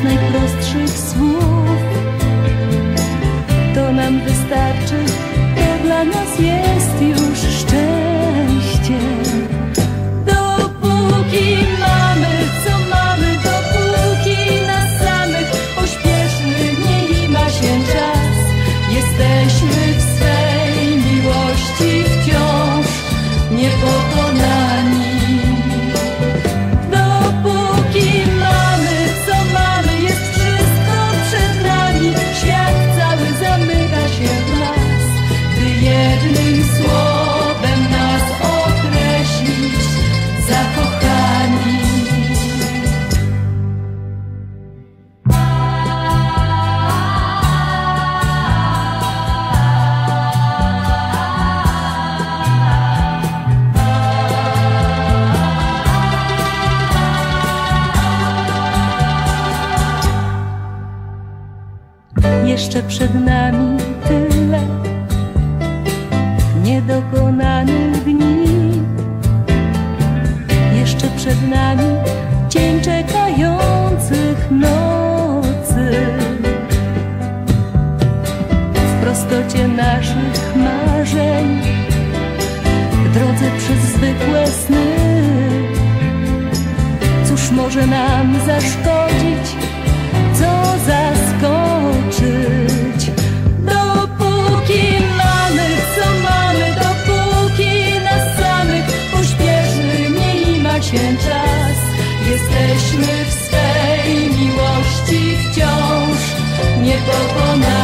z najprostszych słów. To nam wystarczy, to dla nas jest już szczęście. Dopóki przed nami tyle niedokonanych dni. Jeszcze przed nami dzień czekających nocy. W prostocie naszych marzeń, w drodze przez zwykłe sny. Cóż może nam zaszkodzić, people will know.